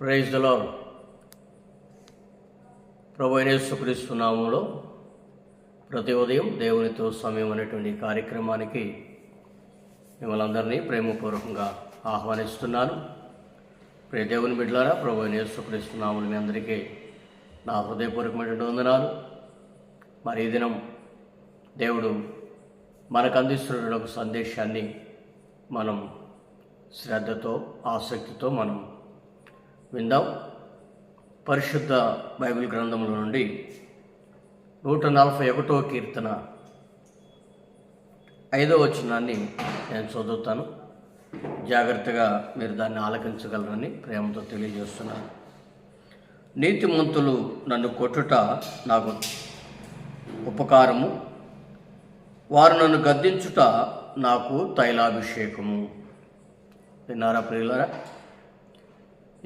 Praise దలో ప్రభు యేసుక్రీస్తు ప్రతి ఉదయం దేవునితో సమయం అనేటువంటి కార్యక్రమానికి మిమ్మల్ని అందరినీ ప్రేమపూర్వకంగా ఆహ్వానిస్తున్నాను. ప్రియ దేవుని బిడ్డలారా ప్రభు యేసుక్రీస్తు మీ అందరికీ నా హృదయపూర్వకమైనటువంటి వందనాలు. మరి ఈ దినం దేవుడు మనకు అందిస్తున్న ఒక సందేశాన్ని మనం శ్రద్ధతో ఆసక్తితో మనం విందాం. పరిశుద్ధ బైబిల్ గ్రంథముల నుండి నూట నలభై ఒకటో కీర్తన ఐదో వచనాన్ని నేను చదువుతాను. జాగ్రత్తగా మీరు దాన్ని ఆలకించగలరని ప్రేమతో తెలియజేస్తున్నాను. నీతిమంతులు నన్ను కొట్టుట నాకు ఉపకారము. వారు నన్ను గద్దించుట నాకు తైలాభిషేకము. విన్నారా ప్రియులరా?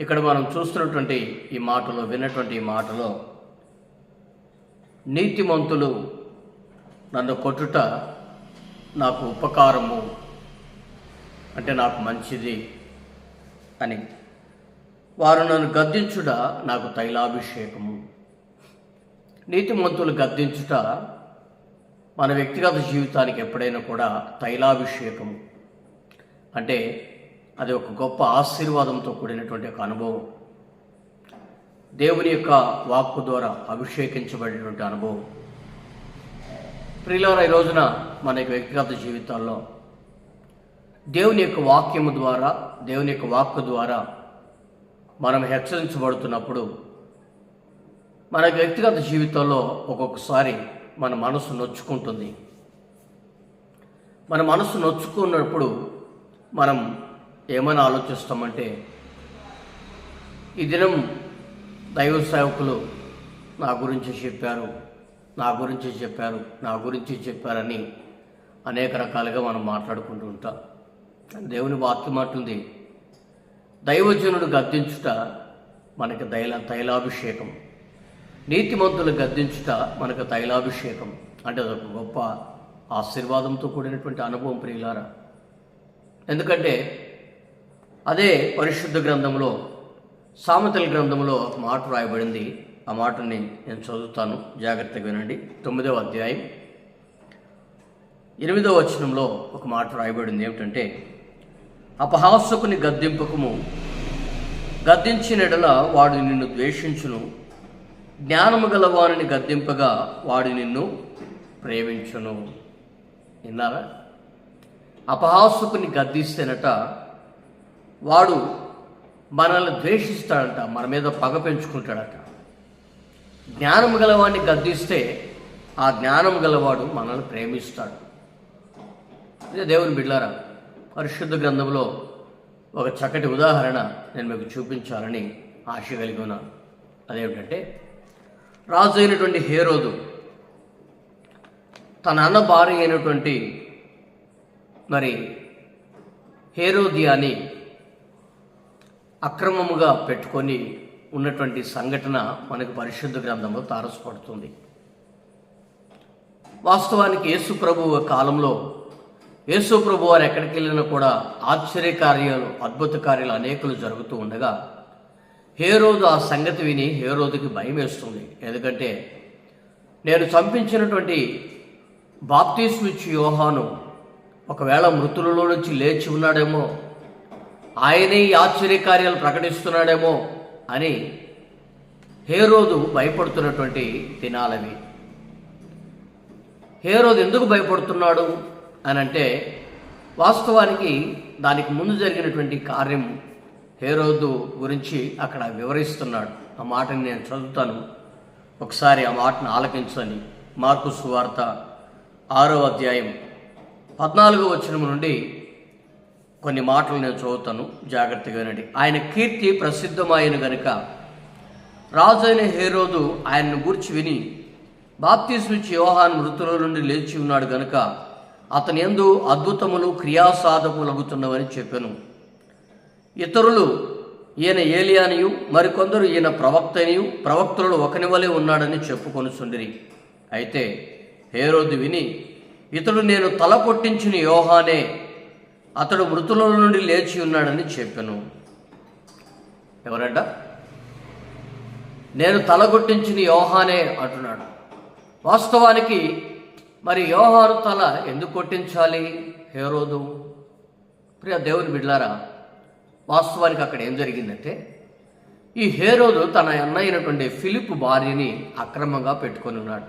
ఇక్కడ మనం చూస్తున్నటువంటి ఈ మాటలో విన్నటువంటి ఈ మాటలో నీతిమంతులు నన్ను కొట్టుట నాకు ఉపకారము అంటే నాకు మంచిది అని. వారు నన్ను గద్దించుట నాకు తైలాభిషేకము. నీతిమంతులు గద్దించుట మన వ్యక్తిగత జీవితానికి ఎప్పుడైనా కూడా తైలాభిషేకము. అంటే అది ఒక గొప్ప ఆశీర్వాదంతో కూడినటువంటి ఒక అనుభవం. దేవుని యొక్క వాక్కు ద్వారా అభిషేకించబడినటువంటి అనుభవం. ప్రియులార ఈ రోజున మన యొక్క వ్యక్తిగత జీవితాల్లో దేవుని యొక్క వాక్యము ద్వారా దేవుని యొక్క వాక్కు ద్వారా మనం హెచ్చరించబడుతున్నప్పుడు మన వ్యక్తిగత జీవితంలో ఒక్కొక్కసారి మన మనసు నొచ్చుకుంటుంది. మన మనసు నొచ్చుకున్నప్పుడు మనం ఏమని ఆలోచిస్తామంటే ఈ దినం దైవ సేవకులు నా గురించి చెప్పారు నా గురించి చెప్పారు నా గురించి చెప్పారని అనేక రకాలుగా మనం మాట్లాడుకుంటూ ఉంటాం. దేవుని వాక్యం అంటుంది దైవజనుడు గద్దించుట మనకి తైల తైలాభిషేకం. నీతిమంతులు గద్దించుట మనకు తైలాభిషేకం. అంటే అదొక గొప్ప ఆశీర్వాదంతో కూడినటువంటి అనుభవం ప్రియులారా. ఎందుకంటే అదే పరిశుద్ధ గ్రంథంలో సామెతల గ్రంథంలో ఒక మాట రాయబడింది ఆ మాటని నేను చదువుతాను. జాగ్రత్తగా వినండి. తొమ్మిదవ అధ్యాయం. ఎనిమిదవ వచనంలో ఒక మాట రాయబడింది ఏమిటంటే అపహాసకుని గద్దింపకము గద్దించినడల వాడు నిన్ను ద్వేషించును. జ్ఞానము గలవానిని గద్దింపగా వాడు నిన్ను ప్రేమించును. విన్నారా? అపహాసుకుని గద్దిస్తేనట వాడు మనల్ని ద్వేషిస్తాడంట మన మీద పగ పెంచుకుంటాడట. జ్ఞానం గలవాడిని గద్దిస్తే ఆ జ్ఞానం గలవాడు మనల్ని ప్రేమిస్తాడు. ఇదే దేవుని బిడ్లారా పరిశుద్ధ గ్రంథంలో ఒక చక్కటి ఉదాహరణ నేను మీకు చూపించాలని ఆశ కలిగి ఉన్నాను. అదేమిటంటే రాజు అయినటువంటి హేరోదు తన అన్న భార్య అయినటువంటి మరి హేరోది అని అక్రమముగా పెట్టుకొని ఉన్నటువంటి సంఘటన మనకు పరిశుద్ధ గ్రంథంలో తారసపడుతుంది. వాస్తవానికి యేసు ప్రభు కాలంలో యేసు ప్రభు వారు ఎక్కడికి వెళ్ళినా కూడా ఆశ్చర్య కార్యాలు అద్భుత కార్యాలు అనేకులు జరుగుతూ ఉండగా హేరోదు ఆ సంగతి విని హేరోదుకి భయం వేస్తుంది. ఎందుకంటే నేను చంపించినటువంటి బాప్తీస్మిచ్చి యోహాను ఒకవేళ మృతులలో నుంచి లేచి ఉన్నాడేమో ఆయనే ఈ ఆశ్చర్యకార్యాలు ప్రకటిస్తున్నాడేమో అని హేరోదు భయపడుతున్నటువంటి దినాలవి హేరోదు ఎందుకు భయపడుతున్నాడు అని అంటే వాస్తవానికి దానికి ముందు జరిగినటువంటి కార్యం హేరోదు గురించి అక్కడ వివరిస్తున్నాడు. ఆ మాటని నేను చదువుతాను. ఒకసారి ఆ మాటను ఆలకించని మార్కు సువార్త ఆరో అధ్యాయం పద్నాలుగో వచనం నుండి కొన్ని మాటలు నేను చదువుతాను. జాగ్రత్తగా వినండి. ఆయన కీర్తి ప్రసిద్ధమైన గనుక రాజు అయిన హేరోదు ఆయన్ను గూర్చి విని బాప్తిస్మిచ్చి యోహాన్ మృతుల నుండి లేచి ఉన్నాడు గనుక అతని ఎందు అద్భుతములు క్రియాసాధకులగుతున్నవని చెప్పాను. ఇతరులు ఈయన ఏలియానియు మరికొందరు ఈయన ప్రవక్తనియు ప్రవక్తలు ఒకని వలె ఉన్నాడని చెప్పుకొనుచుండిరి. అయితే హేరోదు విని ఇతడు నేను తల కొట్టించిన యోహానే అతడు మృతుల నుండి లేచి ఉన్నాడని చెప్పాను. ఎవరంట? నేను తలగొట్టించిన యోహానే అంటున్నాడు. వాస్తవానికి మరి యోహాను తల ఎందుకు కొట్టించాలి? హేరోదు. ప్రియ దేవుని బిడ్లారా వాస్తవానికి అక్కడ ఏం జరిగిందంటే ఈ హేరోదు తన అన్న అయినటువంటి ఫిలిప్ భార్యని అక్రమంగా పెట్టుకొని ఉన్నాడు.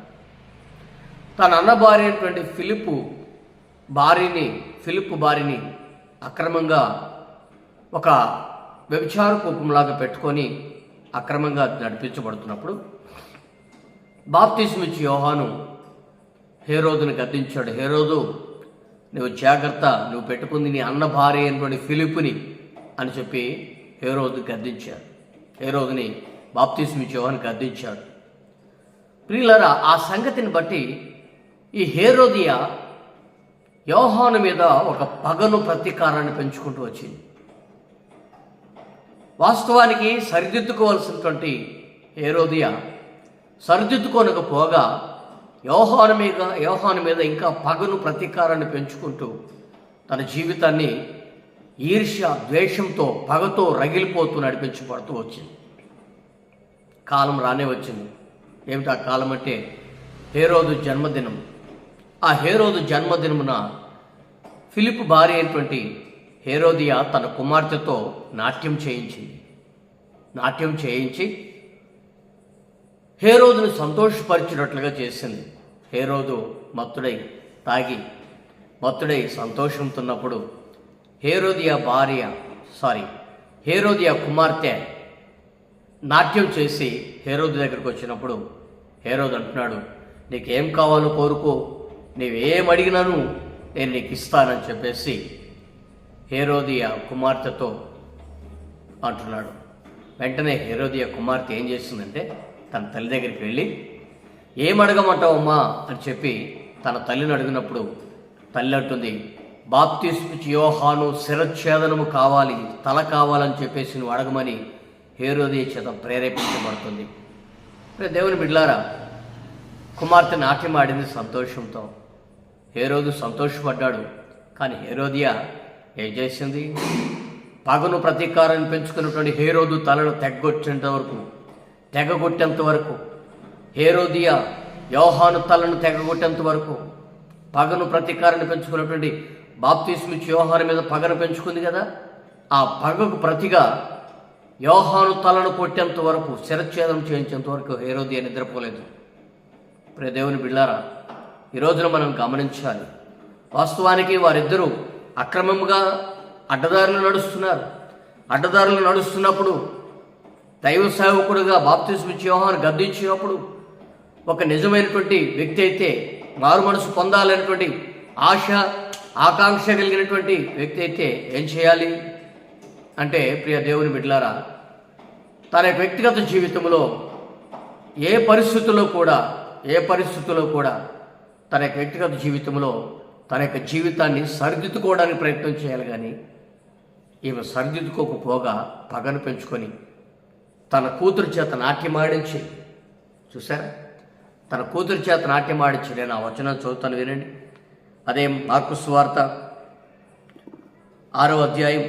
తన అన్న భార్య అయినటువంటి ఫిలిప్ భార్యని ఫిలిప్ భార్యని అక్రమంగా ఒక వ్యభిచార కూపంలాగా పెట్టుకొని అక్రమంగా నడిపించబడుతున్నప్పుడు బాప్తిస్మిచ్చి యోహాను హేరోదుని గద్దించాడు హేరోదు నువ్వు జాగ్రత్త నువ్వు పెట్టుకుంది నీ అన్న భార్య అయినటువంటి ఫిలిప్ని అని చెప్పి హేరోదు గద్దించాడు. హేరోదుని బాప్తిస్మిచ్చి యోహాను గద్దించాడు. ప్రియులరా ఆ సంగతిని బట్టి ఈ హేరోదియా యోహాను మీద ఒక పగను ప్రతీకారాన్ని పెంచుకుంటూ వచ్చింది. వాస్తవానికి సరిదిద్దుకోవాల్సినటువంటి హేరోదియా సరిదిద్దుకోనకపోగా యోహాను మీద యోహాను మీద ఇంకా పగను ప్రతీకారాన్ని పెంచుకుంటూ తన జీవితాన్ని ఈర్ష్య ద్వేషంతో పగతో రగిలిపోతూ నడిపించబడుతూ వచ్చింది. కాలం రానే వచ్చింది. ఏమిటి ఆ కాలం అంటే హేరోదు జన్మదినం. ఆ హేరోదు జన్మదినమున ఫిలిప్ భార్య అయినటువంటి హేరోదియా తన కుమార్తెతో నాట్యం చేయించింది. నాట్యం చేయించి హేరోదును సంతోషపరిచినట్లుగా చేసింది. హేరోదు మత్తుడై తాగి మత్తుడై సంతోషంతున్నప్పుడు హేరోదియా భార్య సారీ హేరోదియా కుమార్తె నాట్యం చేసి హేరోదు దగ్గరికి వచ్చినప్పుడు హేరోదు అంటున్నాడు నీకేం కావాలో కోరుకో నీవేం అడిగినాను నేను నీకు ఇస్తానని చెప్పేసి హేరోదియా కుమార్తెతో అంటున్నాడు. వెంటనే హేరోదియా కుమార్తె ఏం చేస్తుందంటే తన తల్లి దగ్గరికి వెళ్ళి ఏం అడగమంటావమ్మా అని చెప్పి తన తల్లిని అడిగినప్పుడు తల్లి అంటుంది బాప్తిస్మిచ్ యోహాను శిరఛేదనము కావాలి తల కావాలని చెప్పేసి నువ్వు అడగమని హేరోదియ చేత ప్రేరేపించబడుతుంది. దేవుని బిడ్లారా కుమార్తె నాట్యం ఆడింది సంతోషంతో హేరోదు సంతోషపడ్డాడు. కానీ హేరోదియా ఏం చేసింది? పగను ప్రతీకారాన్ని పెంచుకున్నటువంటి హేరోదు తలను తెగ్గొచ్చేంత వరకు తెగగొట్టేంత వరకు హేరోదియా యోహాను తలను తెగగొట్టేంత వరకు పగను ప్రతీకారాన్ని పెంచుకున్నటువంటి బాప్తిస్మిచ్ యోహాను మీద పగను పెంచుకుంది కదా? ఆ పగకు ప్రతిగా యోహాను తలను కొట్టేంత వరకు శిరఛేదం చేయించేంత వరకు హేరోదియా నిద్రపోలేదు. ప్రియ దేవుని బిళ్ళారా ఈ రోజున మనం గమనించాలి. వాస్తవానికి వారిద్దరూ అక్రమంగా అడ్డదారులు నడుస్తున్నారు. అడ్డదారులు నడుస్తున్నప్పుడు దైవ సేవకుడుగా బాప్తి వ్యూహాన్ని గద్దించినప్పుడు ఒక నిజమైనటువంటి వ్యక్తి అయితే మారు మనసు పొందాలనేటువంటి ఆశ ఆకాంక్ష కలిగినటువంటి వ్యక్తి అయితే ఏం చేయాలి? అంటే ప్రియ దేవుని బిడ్లారా తన వ్యక్తిగత జీవితంలో ఏ పరిస్థితుల్లో కూడా ఏ పరిస్థితుల్లో కూడా తన యొక్క వ్యక్తిగత జీవితంలో తన యొక్క జీవితాన్ని సరిదిద్దుకోవడానికి ప్రయత్నం చేయాలి కానీ ఈమె సరిదిద్దుకోకపోగా పగను పెంచుకొని తన కూతురు చేత నాట్యమాడించి చూసారా తన కూతురు చేత నాట్యమాడించి నేను ఆ వచనం చదువుతాను వినండి. అదే మార్కు స్వార్త ఆరో అధ్యాయం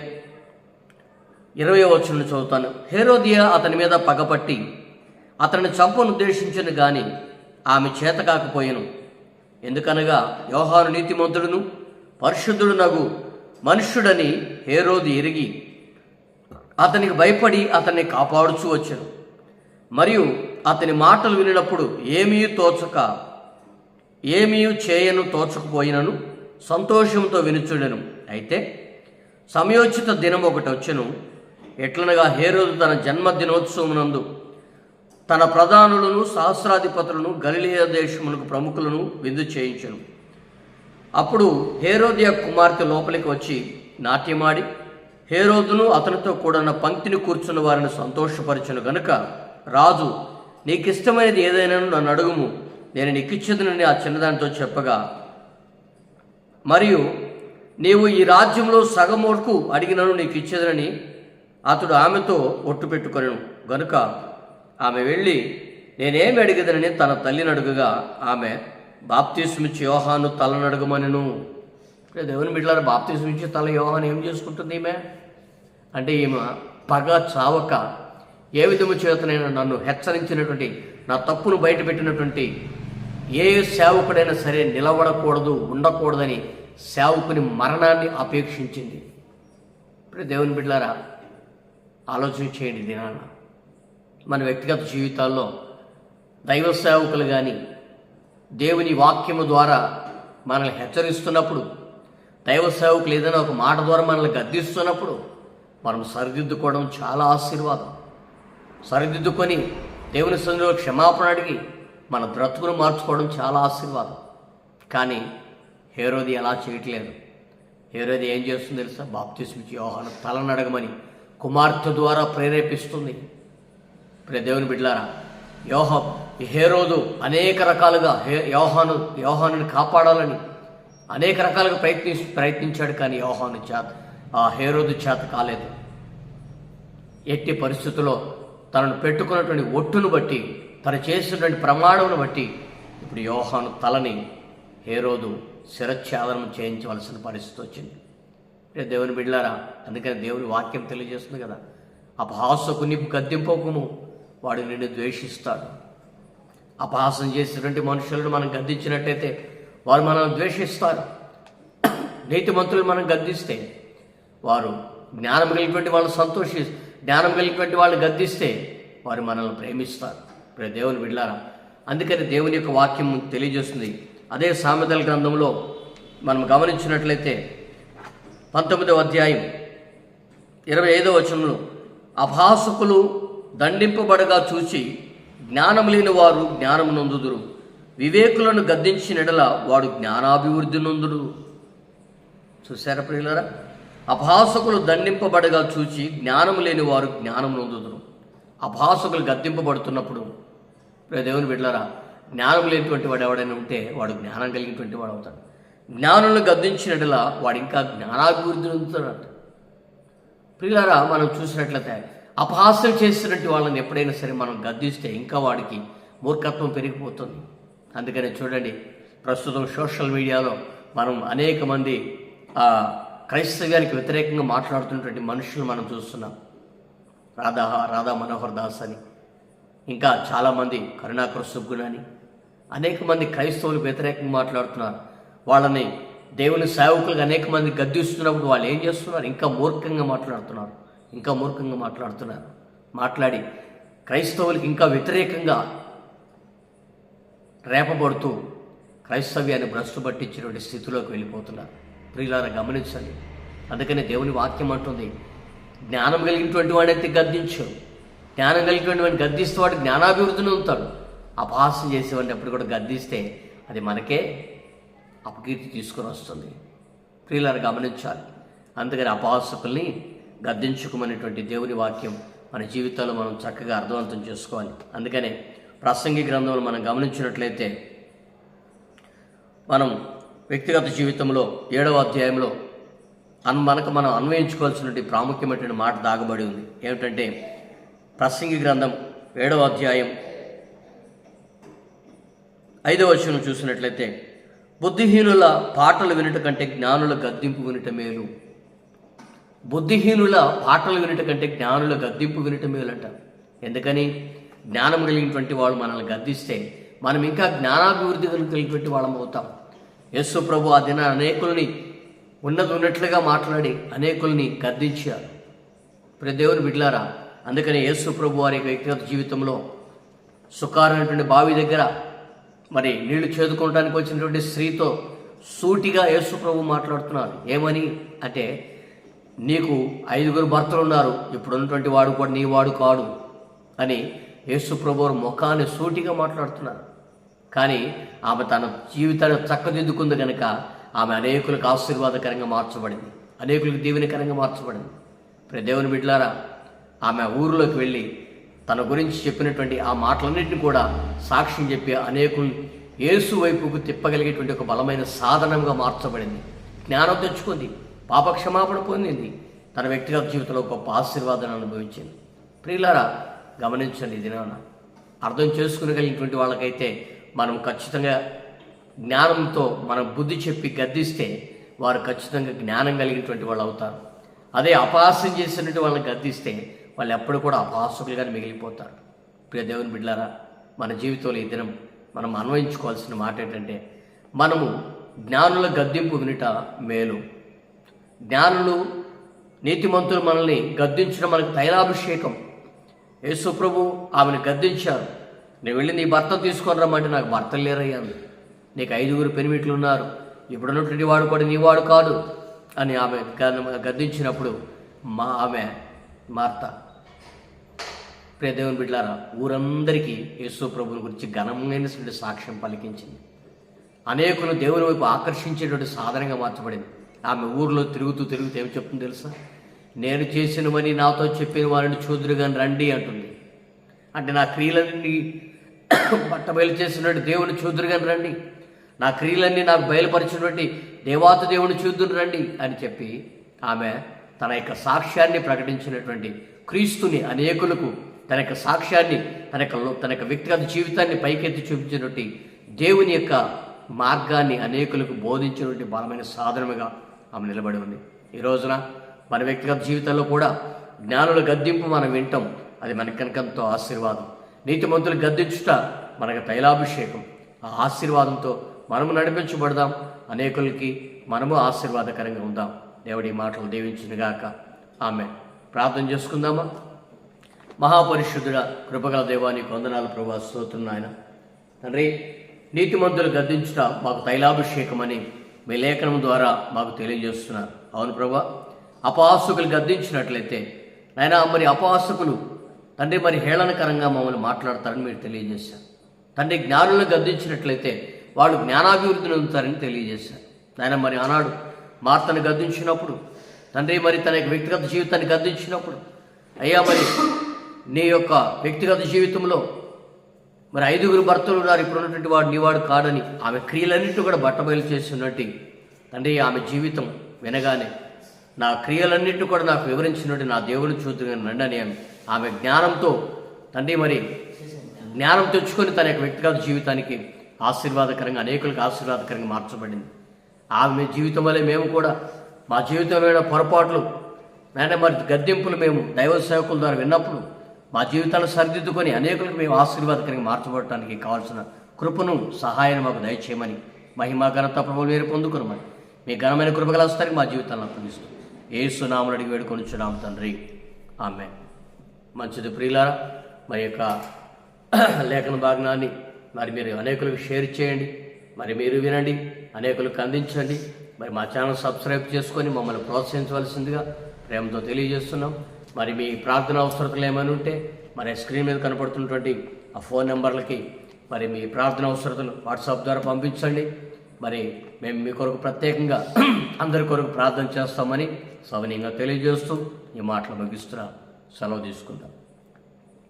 ఇరవై వచనం చదువుతాను. హేరోదియా అతని మీద పగపట్టి అతన్ని చంపను ఉద్దేశించను గాని ఆమె చేత కాకపోయాను. ఎందుకనగా యోహాను నీతిమంతుడును పరిశుద్ధుడు నగు మనుష్యుడని హేరోది ఎరిగి అతనికి భయపడి అతన్ని కాపాడుచూ వచ్చాను. మరియు అతని మాటలు వినినప్పుడు ఏమీ తోచక ఏమీ చేయను తోచకపోయినను సంతోషంతో వినుచుడెను. అయితే సమయోచిత దినం ఒకటి వచ్చెను ఎట్లనగా హేరోదు తన జన్మదినోత్సవమునందు తన ప్రధానులను సహస్రాధిపతులను గలిలియ దేశములకు ప్రముఖులను విందు చేయించను. అప్పుడు హేరోదియ కుమార్తె లోపలికి వచ్చి నాట్యమాడి హేరోదును అతనితో కూడిన పంక్తిని కూర్చున్న వారిని సంతోషపరచను గనుక రాజు నీకిష్టమైనది ఏదైనా నన్ను అడుగుము నేను నీకిచ్చేదనని ఆ చిన్నదానితో చెప్పగా మరియు నీవు ఈ రాజ్యంలో సగం వరకు అడిగినను నీకు ఇచ్చేదనని అతడు ఆమెతో ఒట్టు పెట్టుకొనను గనుక ఆమె వెళ్ళి నేనేమి అడిగదనని తన తల్లిని అడుగుగా ఆమె బాప్తీసుమిచ్చి యోహాను తలను అడగమనిను. దేవుని బిడ్డలారు బాప్తీసుమిచ్చి తల యోహాను ఏం చేసుకుంటుంది ఈమె? అంటే ఈమె పగ చావక ఏ విధము చేతనైనా నన్ను హెచ్చరించినటువంటి నా తప్పును బయటపెట్టినటువంటి ఏ సేవకుడైనా సరే నిలబడకూడదు ఉండకూడదని సేవకుని మరణాన్ని అపేక్షించింది. ఇప్పుడు దేవుని బిడ్డలారా ఆలోచన చేయండి దినాన. మన వ్యక్తిగత జీవితాల్లో దైవ సేవకులు కానీ దేవుని వాక్యము ద్వారా మనల్ని హెచ్చరిస్తున్నప్పుడు దైవ సేవకులు ఏదైనా ఒక మాట ద్వారా మనల్ని గద్దిస్తున్నప్పుడు మనం సరిదిద్దుకోవడం చాలా ఆశీర్వాదం. సరిదిద్దుకొని దేవుని సందులో క్షమాపణ అడిగి మన బ్రతుకును మార్చుకోవడం చాలా ఆశీర్వాదం. కానీ హేరోది అలా చేయట్లేదు. హేరోది ఏం చేస్తుంది తెలుసా? బాప్తిస్మిచ్చి యోహాను తలనడగమని కుమార్తె ద్వారా ప్రేరేపిస్తుంది. దేవుని బిడ్లారా యోహ హేరోదు అనేక రకాలుగా హే యోహాను యోహానుని కాపాడాలని అనేక రకాలుగా ప్రయత్ని ప్రయత్నించాడు కానీ యోహాను చేత ఆ హేరోదు చేత కాలేదు. ఎట్టి పరిస్థితుల్లో తనను పెట్టుకున్నటువంటి ఒట్టును బట్టి తను చేసినటువంటి ప్రమాణమును బట్టి ఇప్పుడు యోహాను తలని హేరోదు శిరచ్ఛేదనం చేయించవలసిన పరిస్థితి వచ్చింది. దేవుని బిడ్డారా అందుకని దేవుని వాక్యం తెలియజేస్తుంది కదా అపహాసకు నిప్పు గద్దెంపోకము వాడు నిన్ను ద్వేషిస్తాడు. అపహాసం చేసినటువంటి మనుషులను మనం గద్దించినట్టయితే వారు మనల్ని ద్వేషిస్తారు. నీతిమంతులు మనం గద్దిస్తే వారు జ్ఞానం కలిగినటువంటి వాళ్ళు సంతోషి జ్ఞానం కలిగినటువంటి వాళ్ళు గద్దిస్తే వారు మనల్ని ప్రేమిస్తారు. ఇప్పుడు దేవుని విడలారా అందుకని దేవుని యొక్క వాక్యం తెలియజేస్తుంది. అదే సామెతల గ్రంథంలో మనం గమనించినట్లయితే పంతొమ్మిదవ అధ్యాయం ఇరవై ఐదవ వచనంలో అభాసకులు దండింపబడగా చూచి జ్ఞానం లేని వారు జ్ఞానం నొందుదురు వివేకులను గద్దించినడల వాడు జ్ఞానాభివృద్ధి నొందుడు. చూసారా ప్రియులరా? అభాసకులు దండింపబడగా చూచి జ్ఞానం లేని వారు జ్ఞానం నొందుదురు అభాసకులు గద్దింపబడుతున్నప్పుడు ప్రియ దేవుని జ్ఞానం లేనిటువంటి వాడు ఎవడైనా ఉంటే వాడు జ్ఞానం కలిగినటువంటి వాడు అవుతాడు. జ్ఞానులను గద్దించినట్లా వాడు ఇంకా జ్ఞానాభివృద్ధి నొందుతాడు ప్రియులారా మనం చూసినట్లయితే అపహాస్యం చేసినట్టు వాళ్ళని ఎప్పుడైనా సరే మనం గద్దిస్తే ఇంకా వాడికి మూర్ఖత్వం పెరిగిపోతుంది. అందుకని చూడండి ప్రస్తుతం సోషల్ మీడియాలో మనం అనేక మంది క్రైస్తవ్యానికి వ్యతిరేకంగా మాట్లాడుతున్నటువంటి మనుషులు మనం చూస్తున్నాం. రాధా రాధా మనోహర్ దాస్ అని ఇంకా చాలామంది కరుణాకర సుగ్గున్ అని అనేక మంది క్రైస్తవులకు వ్యతిరేకంగా మాట్లాడుతున్నారు. వాళ్ళని దేవుని సేవకులకు అనేక మంది గద్దిస్తున్నప్పుడు వాళ్ళు ఏం చేస్తున్నారు? ఇంకా మూర్ఖంగా మాట్లాడుతున్నారు. ఇంకా మూర్ఖంగా మాట్లాడుతున్నారు. మాట్లాడి క్రైస్తవులకు ఇంకా వ్యతిరేకంగా రేపబడుతూ క్రైస్తవ్యాన్ని భ్రష్టు పట్టించినటువంటి స్థితిలోకి వెళ్ళిపోతున్నారు. ప్రియులారా గమనించండి. అందుకని దేవుని వాక్యం అంటుంది జ్ఞానం కలిగినటువంటి వాడైతే గద్దించు. జ్ఞానం కలిగినటువంటి వాడిని గద్దిస్తే వాడు జ్ఞానాభివృద్ధిని ఉంటాడు. అపహాస్యం చేసేవాడిని ఎప్పుడు కూడా గద్దిస్తే అది మనకే అపకీర్తి తీసుకొని వస్తుంది. ప్రియులారు గమనించాలి. అందుకని అపహాసకుల్ని గర్దించుకోమనేటువంటి దేవుని వాక్యం మన జీవితాల్లో మనం చక్కగా అర్థవంతం చేసుకోవాలి. అందుకనే ప్రసంగి గ్రంథంలో మనం గమనించినట్లయితే మనం వ్యక్తిగత జీవితంలో ఏడవ అధ్యాయంలో అన్ మనకు మనం అన్వయించుకోవాల్సినటువంటి ప్రాముఖ్యమైనటువంటి మాట దాగబడి ఉంది. ఏమిటంటే ప్రసంగి గ్రంథం ఏడవ అధ్యాయం ఐదవ వచనం చూసినట్లయితే బుద్ధిహీనుల పాటలు వినటకంటే జ్ఞానుల గద్దింపు వినుట మేలు. బుద్ధిహీనుల పాటలు వినట కంటే జ్ఞానుల గద్దింపు వినటం మేలంట. ఎందుకని? జ్ఞానం కలిగినటువంటి వాళ్ళు మనల్ని గద్దిస్తే మనం ఇంకా జ్ఞానాభివృద్ధి కలిగినటువంటి వాళ్ళం అవుతాం. యేసు ప్రభు ఆ దిన అనేకుల్ని ఉన్నది ఉన్నట్లుగా మాట్లాడి అనేకుల్ని గద్దించారు. ప్రతి దేవుని బిడ్లారా అందుకని యేసు ప్రభు వారి వ్యక్తిగత జీవితంలో సుకారైనటువంటి బావి దగ్గర మరి నీళ్ళు చేదుకోవడానికి వచ్చినటువంటి స్త్రీతో సూటిగా యేసు ప్రభు మాట్లాడుతున్నారు. ఏమని? అంటే నీకు ఐదుగురు భర్తలు ఉన్నారు ఇప్పుడు ఉన్నటువంటి వాడు కూడా నీ వాడు కాడు అని యేసుప్రభువు ముఖాన్ని సూటిగా మాట్లాడుతున్నారు. కానీ ఆమె తన జీవితాన్ని చక్కదిద్దుకుంది కనుక ఆమె అనేకులకు ఆశీర్వాదకరంగా మార్చబడింది. అనేకులకు దీవెనకరంగా మార్చబడింది. ఇప్పుడు దేవుని బిడ్డలారా ఆమె ఊరిలోకి వెళ్ళి తన గురించి చెప్పినటువంటి ఆ మాటలన్నింటినీ కూడా సాక్ష్యం చెప్పి అనేకులు యేసు వైపుకు తిప్పగలిగేటువంటి ఒక బలమైన సాధనంగా మార్చబడింది. జ్ఞానం తెచ్చుకుంది. పాపక్షమాపణ పొందింది తన వ్యక్తిగత జీవితంలో గొప్ప ఆశీర్వాదాన్ని అనుభవించింది. ప్రియులారా గమనించండి ఇది నాన్న అర్థం చేసుకునగలిగినటువంటి వాళ్ళకైతే మనం ఖచ్చితంగా జ్ఞానంతో మనం బుద్ధి చెప్పి గద్దిస్తే వారు ఖచ్చితంగా జ్ఞానం కలిగినటువంటి వాళ్ళు అవుతారు. అదే అపహాస్యం చేసినటువంటి వాళ్ళని గద్దిస్తే వాళ్ళు ఎప్పుడు కూడా అపహాసకులుగానే మిగిలిపోతారు. ప్రియ దేవుని బిడ్డారా మన జీవితంలో ఈ దినం మనం అన్వయించుకోవాల్సిన మాట ఏంటంటే మనము జ్ఞానుల గద్దింపు వినుట మేలు. జ్ఞానులు నీతిమంతులు మనల్ని గద్దించడం మనకు తైలాభిషేకం. యేసుప్రభు ఆమెను గద్దించారు. నేను వెళ్ళి నీ భర్త తీసుకొని రమ్మంటే నాకు భర్త లేరయ్యాను నీకు ఐదుగురు పెనిమిట్లు ఉన్నారు ఇప్పుడున్నటువంటి వాడు కూడా నీ వాడు కాదు అని ఆమె గ- గద్దించినప్పుడు మా ఆమె మార్త. ప్రియదేవుని బిడ్లారా బిడ్డారా ఊరందరికీ యేసు ప్రభుని గురించి ఘనమైనటువంటి సాక్ష్యం పలికించింది. అనేకులు దేవుని వైపు ఆకర్షించేటువంటి సాధనంగా మార్చబడింది. ఆమె ఊర్లో తిరుగుతూ తిరుగుతూ ఏమి చెప్తుంది తెలుసా? నేను చేసినవని నాతో చెప్పిన వారిని చూదురుగాని రండి అంటుంది. అంటే నా క్రియలన్నీ బట్టబయలు చేసినట్టు దేవుని చూదురుగాని రండి. నా క్రియలన్నీ నాకు బయలుపరిచినటువంటి దేవాత దేవుని చూద్దురు రండి అని చెప్పి ఆమె తన యొక్క సాక్ష్యాన్ని ప్రకటించినటువంటి క్రీస్తుని అనేకులకు తన యొక్క సాక్ష్యాన్ని తన యొక్క తన యొక్క వ్యక్తిగత జీవితాన్ని పైకెత్తి చూపించినటువంటి దేవుని యొక్క మార్గాన్ని అనేకులకు బోధించినటువంటి బలమైన సాధనముగా ఆమె నిలబడి ఉంది. ఈ రోజున మన వ్యక్తిగత జీవితంలో కూడా జ్ఞానుల గద్దింపు మనం వింటాం. అది మనకి కనుకంతో ఆశీర్వాదం. నీతిమంతులు గద్దించుట మనకు తైలాభిషేకం. ఆ ఆశీర్వాదంతో మనము నడిపించబడదాం. అనేకులకి మనము ఆశీర్వాదకరంగా ఉందాం. దేవుడి మాటలు దీవించునుగాక. ఆమె ప్రార్థన చేసుకుందామా? మహాపరిశుద్ధుడ కృపగల దేవానికి వందనాలు ప్రభా స్తోత్రం ఆయన తండ్రి నీతిమంతులు గద్దించుట మాకు తైలాభిషేకమని మీ లేఖనం ద్వారా మాకు తెలియజేస్తున్నారు. అవును ప్రభా? అపహాసకులు గద్దించినట్లయితే నాయన మరి అపహాసకులు తండ్రి మరి హేళనకరంగా మమ్మల్ని మాట్లాడతారని మీరు తెలియజేశారు. తండ్రి జ్ఞానులను గద్దించినట్లయితే వాళ్ళు జ్ఞానాభివృద్ధి పొందుతారని తెలియజేశారు. నాయన మరి ఆనాడు మార్తను గద్దించినప్పుడు తండ్రి మరి తన యొక్క వ్యక్తిగత జీవితాన్ని గద్దించినప్పుడు అయ్యా మరి నీ యొక్క వ్యక్తిగత జీవితంలో మరి ఐదుగురు భర్తలు ఉన్నారు ఇప్పుడు ఉన్నటువంటి వాడు నీవాడు కాడని. ఆమె క్రియలన్నింటి కూడా బట్టబయలు చేస్తున్నట్టు తండ్రి ఆమె జీవితం వినగానే నా క్రియలన్నింటి కూడా నాకు వివరించినట్టు నా దేవుని చూద్దుగా నండని ఆమె. ఆమె జ్ఞానంతో తండ్రి మరి జ్ఞానం తెచ్చుకొని తన యొక్క వ్యక్తిగత జీవితానికి ఆశీర్వాదకరంగా అనేకులకు ఆశీర్వాదకరంగా మార్చబడింది. ఆమె జీవితం వల్లే మేము కూడా మా జీవితంలో పొరపాట్లు నాయన మరి గద్దెంపులు మేము దైవ సేవకుల ద్వారా విన్నప్పుడు మా జీవితాలు సరిదిద్దుకొని అనేకులకు మేము ఆశీర్వాదకరంగా మార్చబడటానికి కావాల్సిన కృపను సహాయాన్ని మాకు దయచేయమని మహిమా ఘనత ప్రభులు వేరు పొందుకునమని మీ ఘనమైన కృపగల వస్తారని మా జీవితాలను అప్పగిస్తూ ఏ సునాములు అడిగి వేడుకొనిచున్నాం తండ్రి. ఆమె మంచిది ప్రియులారా మరి యొక్క లేఖన భాగనాన్ని మరి మీరు అనేకులకు షేర్ చేయండి మరి మీరు వినండి అనేకులకు అందించండి మరి మా ఛానల్ సబ్స్క్రైబ్ చేసుకొని మమ్మల్ని ప్రోత్సహించవలసిందిగా ప్రేమతో తెలియజేస్తున్నాం. మరి మీ ప్రార్థన అవసరతలు ఏమైనా ఉంటే మరి స్క్రీన్ మీద కనపడుతున్నటువంటి ఆ ఫోన్ నెంబర్లకి మరి మీ ప్రార్థన అవసరతలు వాట్సాప్ ద్వారా పంపించండి. మరి మేము మీ కొరకు ప్రత్యేకంగా అందరి కొరకు ప్రార్థన చేస్తామని సవనీయంగా తెలియజేస్తూ ఈ మాటలు ముగిస్తున్నా. సెలవు తీసుకుంటాం